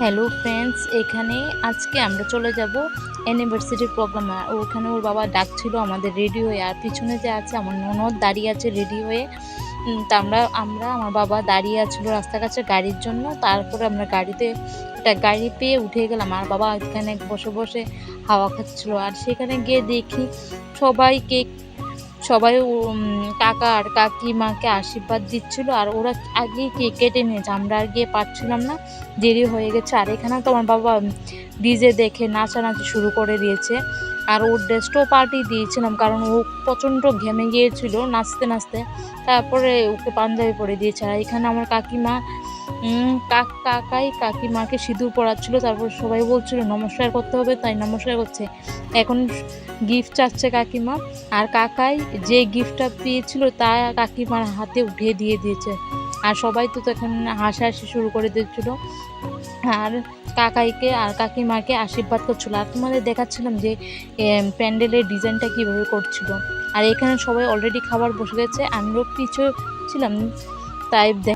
Hello friends এখানে আজকে আমরা চলে যাব অ্যানিভার্সারি প্রোগ্রামে ওখানে ওর বাবা ডাকছিল আমাদের রেডি হয়ে আর পিছনে যে আছে আমার ননদ দাঁড়িয়ে আছে রেডি হয়ে তা আমরা আমরা, আমার বাবা দাঁড়িয়ে আছিল রাস্তার কাছে গাড়ির জন্য। তারপরে আমরা গাড়িতে, একটা গাড়ি পেয়ে উঠে গেলাম। আর বাবা এখানে বসে বসে হাওয়া খাচ্ছিল। আর সেখানে গিয়ে দেখি সবাই কেক সবাই কাকা আর কাকিমাকে আশীর্বাদ দিচ্ছিল আর ওরা আগেই কে কেটে নিয়েছে। আমরা আর গিয়ে পাচ্ছিলাম না, দেরি হয়ে গেছে। আর এখানে তো আমার বাবা ডিজে দেখে নাচানাচি শুরু করে দিয়েছে। আর ওর ড্রেসটাও পার্টি দিয়েছিলাম কারণ ও প্রচণ্ড ঘেমে গিয়েছিল, নাচতে নাচতে। তারপরে ওকে পাঞ্জাবি পরে দিয়েছে। আর এখানে আমার কাকিমা কাক কাকাই কাকিমাকে সিঁদুর পরাচ্ছিল, তারপর সবাই বলছিল, নমস্কার করতে হবে। তাই নমস্কার করছে। এখন গিফট চাচ্ছে কাকিমা, আর কাকাই যে গিফটটা পেয়েছিল তা কাকিমার হাতে উঠিয়ে দিয়ে দিয়েছে। আর সবাই তো তখন হাসাহাসি শুরু করে দিচ্ছিল আর কাকাইকে আর কাকিমাকে আশীর্বাদ করছিল। আর তোমাদের দেখাচ্ছিলাম যে প্যান্ডেলের ডিজাইনটা কীভাবে করছিল। আর এখানে সবাই অলরেডি খাবার বসে গেছে। আমিও পিছু ছিলাম, তাই দেখ